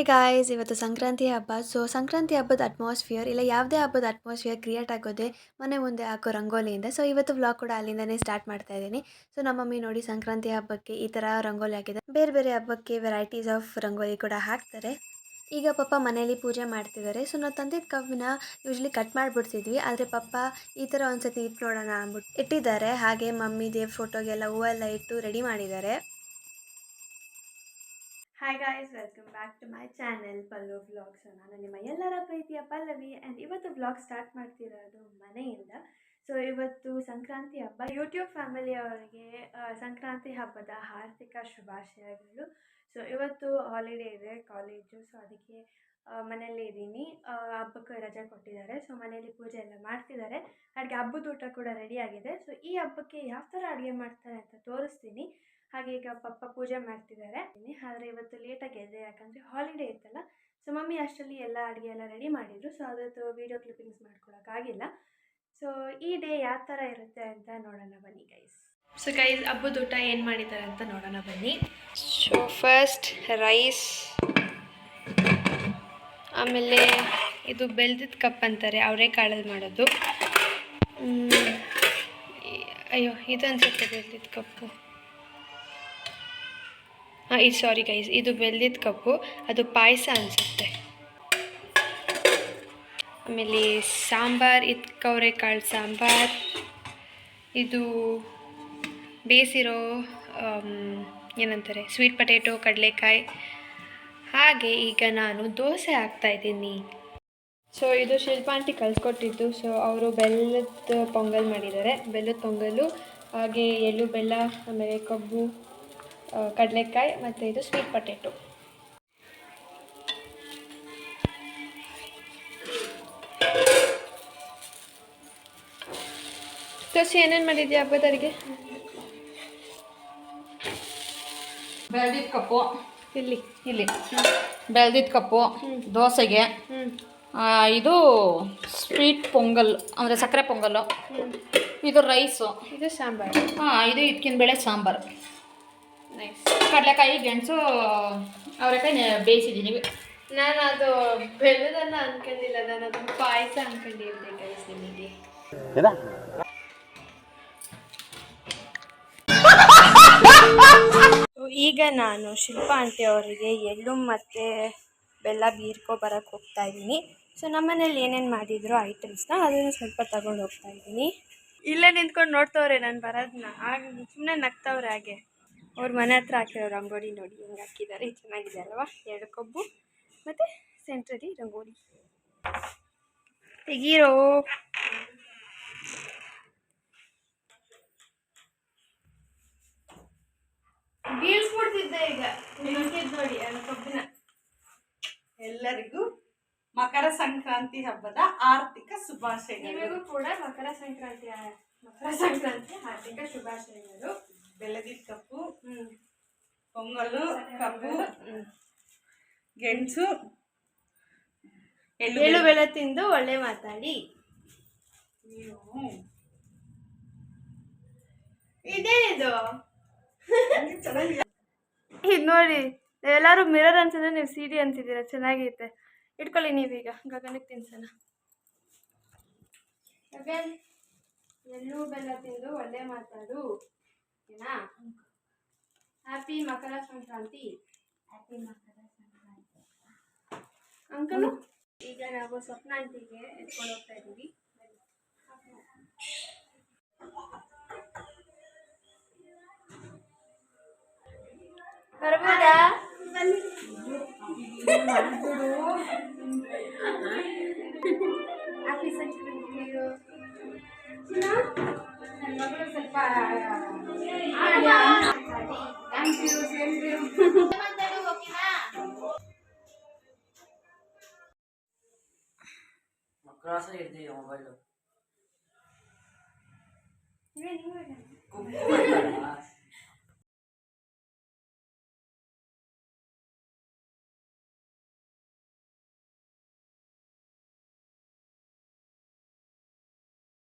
Hey guys ಇವತ್ತು ಸಂಕ್ರಾಂತಿ ಹಬ್ಬ. So Sankranti ಹಬ್ಬದ ಅಟ್ಮಾಸ್ಫಿಯರ್ ಇಲ್ಲ, ಯಾವುದೇ ಹಬ್ಬದ ಅಟ್ಮಾಸ್ಫಿಯರ್ ಕ್ರಿಯೇಟ್ ಆಗೋದೇ ಮನೆ ಮುಂದೆ ಹಾಕೋ ರಂಗೋಲಿಯಿಂದ. ಸೊ ಇವತ್ತು ವ್ಲಾಗ್ ಕೂಡ ಅಲ್ಲಿಂದನೇ ಸ್ಟಾರ್ಟ್ ಮಾಡ್ತಾ ಇದ್ದೀನಿ. ಸೊ ನಮ್ಮ ಮಮ್ಮಿ ನೋಡಿ ಸಂಕ್ರಾಂತಿ ಹಬ್ಬಕ್ಕೆ ಈ ಥರ ರಂಗೋಲಿ ಹಾಕಿದೆ ಬೇರೆ ಬೇರೆ ಹಬ್ಬಕ್ಕೆ ವೆರೈಟೀಸ್ ಆಫ್ ರಂಗೋಲಿ ಕೂಡ ಹಾಕ್ತಾರೆ. ಈಗ ಪಪ್ಪ ಮನೆಯಲ್ಲಿ ಪೂಜೆ ಮಾಡ್ತಿದ್ದಾರೆ. ಸೊ ನಾವು ತಂದಿದ್ದ ಕಬ್ಬಿನ ಯೂಶ್ವಲಿ ಕಟ್ ಮಾಡಿಬಿಡ್ತಿದ್ವಿ. ಆದರೆ ಪಪ್ಪ ಈ ಥರ ಒಂದ್ಸತಿ ಇಟ್ಟು ನೋಡೋಣ ಅಂದ್ಬಿಟ್ಟು ಇಟ್ಟಿದ್ದಾರೆ. ಹಾಗೆ ಮಮ್ಮಿ ದೇವ್ರ ಫೋಟೋಗೆಲ್ಲ ಹೂವೆಲ್ಲ ಇಟ್ಟು ರೆಡಿ ಮಾಡಿದ್ದಾರೆ. Hi guys welcome back to my channel Pallu vlogs ನಾನು ನಿಮ್ಮ ಎಲ್ಲರ ಪ್ರೀತಿಯ ಪಲ್ಲವಿ. ಆ್ಯಂಡ್ ಇವತ್ತು ವ್ಲಾಗ್ ಸ್ಟಾರ್ಟ್ ಮಾಡ್ತಿರೋದು ಮನೆಯಿಂದ. ಸೊ ಇವತ್ತು ಸಂಕ್ರಾಂತಿ ಹಬ್ಬ. ಯೂಟ್ಯೂಬ್ ಫ್ಯಾಮಿಲಿಯವರಿಗೆ ಸಂಕ್ರಾಂತಿ ಹಬ್ಬದ ಹಾರ್ದಿಕ ಶುಭಾಶಯಗಳು. ಸೊ ಇವತ್ತು ಹಾಲಿಡೇ ಇದೆ ಕಾಲೇಜು ಸೊ ಅದಕ್ಕೆ ಮನೆಯಲ್ಲೇ ಇದ್ದೀನಿ. ಹಬ್ಬಕ್ಕೆ ರಜೆ ಕೊಟ್ಟಿದ್ದಾರೆ. ಸೊ ಮನೆಯಲ್ಲಿ ಪೂಜೆ ಎಲ್ಲ ಮಾಡ್ತಿದ್ದಾರೆ. ಹಾಗೆ ಹಬ್ಬದ ಊಟ ಕೂಡ ರೆಡಿ ಆಗಿದೆ. ಸೊ ಈ ಹಬ್ಬಕ್ಕೆ ಯಾವ ಥರ ಅಡುಗೆ ಮಾಡ್ತಾರೆ ಅಂತ ತೋರಿಸ್ತೀನಿ. ಹಾಗೆ ಈಗ ಪಪ್ಪ ಪೂಜೆ ಮಾಡ್ತಿದ್ದಾರೆ. ಆದರೆ ಇವತ್ತು ಲೇಟಾಗಿ ಎದ್ದೆ ಯಾಕಂದರೆ ಹಾಲಿಡೇ ಇತ್ತಲ್ಲ. ಸೊ ಮಮ್ಮಿ ಅಷ್ಟರಲ್ಲಿ ಎಲ್ಲ ಅಡುಗೆ ಎಲ್ಲ ರೆಡಿ ಮಾಡಿದರು. ಸೊ ಅದರದ್ದು ವೀಡಿಯೋ ಕ್ಲಿಪ್ಪಿಂಗ್ಸ್ ಮಾಡ್ಕೊಳಕ್ಕಾಗಿಲ್ಲ ಸೊ ಈ ಡೇ ಯಾವ ಥರ ಇರುತ್ತೆ ಅಂತ ನೋಡೋಣ ಬನ್ನಿ ಗೈಸ್ ಸೊ ಗೈಸ್ ಹಬ್ಬದ ಊಟ ಏನು ಮಾಡಿದ್ದಾರೆ ಅಂತ ನೋಡೋಣ ಬನ್ನಿ. ಸೊ ಫಸ್ಟ್ ರೈಸ್ ಆಮೇಲೆ ಇದು ಬೆಳ್ದಿದ್ದ ಕಪ್ ಅಂತಾರೆ, ಅವರೇ ಕಾಳಲ್ಲಿ ಮಾಡೋದು. ಅಯ್ಯೋ, ಇದು ಅನ್ಸುತ್ತೆ ಬೆಳ್ದಿದ್ದ ಕಪ್ಪು ಹಾಂ, ಇದು ಸಾರಿ ಗೈಸ್ ಇದು ಬೆಲ್ಲದ ಕಪ್ಪು, ಅದು ಪಾಯಸ ಅನಿಸುತ್ತೆ. ಆಮೇಲೆ ಸಾಂಬಾರ್, ಇದು ಕವರೆಕಾಳು ಸಾಂಬಾರ್, ಇದು ಬೇಯಿಸಿರೋ ಏನಂತಾರೆ ಸ್ವೀಟ್ ಪೊಟೇಟೊ ಕಡಲೆಕಾಯಿ. ಹಾಗೆ ಈಗ ನಾನು ದೋಸೆ ಹಾಕ್ತಾಯಿದ್ದೀನಿ ಸೊ ಇದು ಶಿಲ್ಪಾಂಟಿ ಕಲಿಸ್ಕೊಟ್ಟಿದ್ದು ಸೊ ಅವರು ಬೆಲ್ಲದ, ಪೊಂಗಲ್ ಮಾಡಿದ್ದಾರೆ. ಬೆಲ್ಲದ ಪೊಂಗಲು, ಹಾಗೆ ಎಳ್ಳು ಬೆಲ್ಲ, ಆಮೇಲೆ ಕಬ್ಬು. ಕಡಲೆಕಾಯಿ ಮತ್ತು ಇದು ಸ್ವೀಟ್ ಪೊಟೇಟೊ ತೋರಿಸಿ ಏನೇನು ಮಾಡಿದ್ಯಾ ಹಬ್ಬದ ಅಡುಗೆ ಬೆಳ್ದಿದ್ದ ಕಪ್ಪು. ಇಲ್ಲಿ. ಇಲ್ಲಿ. ಬೆಳ್ದಿದ್ದ ಕಪ್ಪು ದೋಸೆಗೆ ಇದು ಸ್ವೀಟ್ ಪೊಂಗಲ್ ಅಂದರೆ ಸಕ್ಕರೆ ಪೊಂಗಲ್ಲು. ಇದು ರೈಸು ಇದು ಸಾಂಬಾರು. ಹಾಂ ಇದು ಇದ್ಕಿನ ಬೇಳೆ ಸಾಂಬಾರು. ನೈಸ್ ಕಡಲೆಕಾಯಿ ಗೆಣಸು ಅವರೆಕಾಯಿ ಬೇಯಿಸಿದ್ದೀನಿ ನಾನು ಅದು ಬೆಲ್ಲದನ್ನ ಅನ್ಕೊಂಡಿಲ್ಲ ನಾನು ಅದು ಪಾಯಸ ಅನ್ಕೊಂಡಿದ್ದೆ ಗೈಸ್ ನಿಮಗೆ. ಈಗ ನಾನು ಶಿಲ್ಪಾ ಆಂಟಿ ಅವರಿಗೆ ಎಳ್ಳು ಮತ್ತು ಬೆಲ್ಲ ಬೀರ್ಕೊ ಬರೋಕ್ಕೆ ಹೋಗ್ತಾ ಇದ್ದೀನಿ. ಸೊ ನಮ್ಮನೇಲಿ ಏನೇನು ಮಾಡಿದ್ರು ಐಟಮ್ಸ್ನ ಅದನ್ನು ಸ್ವಲ್ಪ ತಗೊಂಡು ಹೋಗ್ತಾ ಇದ್ದೀನಿ. ಇಲ್ಲೇ ನಿಂತ್ಕೊಂಡು ನೋಡ್ತವ್ರೆ ನಾನು ಬರೋದನ್ನ ಆಗ ಸುಮ್ಮನೆ ನಗ್ತವ್ರೆ ಹಾಗೆ. ಅವ್ರ ಮನೆ ಹತ್ರ ಹಾಕಿರೋ ರಂಗೋಲಿ ನೋಡಿ ಹೆಂಗೆ ಹಾಕಿದ್ದಾರೆ ಚೆನ್ನಾಗಿದೆ ಅಲ್ವಾ? ಎರಡು ಕಬ್ಬು ಮತ್ತು ಸೆಂಟ್ರಲ್ಲಿ ರಂಗೋಲಿ. ತೆಗೀರೋ. ಬೀಳ್ಸ್ಕೊಡ್ತಿದ್ದೆ ಈಗ. ನೋಡಿ ಅದು ಕಬ್ಬಿನ. ಎಲ್ಲರಿಗೂ ಮಕರ ಸಂಕ್ರಾಂತಿ ಹಬ್ಬದ ಆರ್ಥಿಕ ಶುಭಾಶಯಗಳು. ಕೂಡ ಮಕರ ಸಂಕ್ರಾಂತಿ ಮಕರ ಸಂಕ್ರಾಂತಿ ಆರ್ಥಿಕ ಶುಭಾಶಯಗಳು. ಬೆಳಗಿದ ಕಪ್ಪು ಹ್ಞೂ ಪೊಂಗಲು ಕಬ್ಬು ಗೆಣಸು ಎಳ್ಳು ಬೆಳೆ ತಿಂದು ಒಳ್ಳೆ ಮಾತಾಡಿ. ಇದೇ ಚೆನ್ನಾಗಿ ಇದು ನೋಡಿ ಎಲ್ಲರೂ ಮಿರರ್ ಅನ್ಸಿದ್ರೆ ನೀವು ಸಿಡಿ ಅಂತಿದ್ದೀರಾ ಚೆನ್ನಾಗೈತೆ. ಇಟ್ಕೊಳ್ಳಿ ನೀವೀಗ ಗಗನಕ್ಕೆ ತಿನ್ಸೋಣ. ಗಗನ್ ಎಳ್ಳು ಬೆಲ್ಲ ತಿಂದು ಒಳ್ಳೆ ಮಾತಾಡು. ಓಕೆನಾ happy Makar Sankranti happy Makar Sankranti uncle ಈಗ ನಾವು ಸ್ವಪ್ನ ಅಂಟಿಗೆ ಎತ್ಕೊಂಡು ಹೋಗ್ತಾ ಇದ್ದೀವಿ ಬರ್ಬೋದಾ ಹ್ಯಾಪಿ ಸಂಕ್ರಾಂತಿ ನನ್ನ ಮಗಳು ಸ್ವಲ್ಪ grâce à l'aide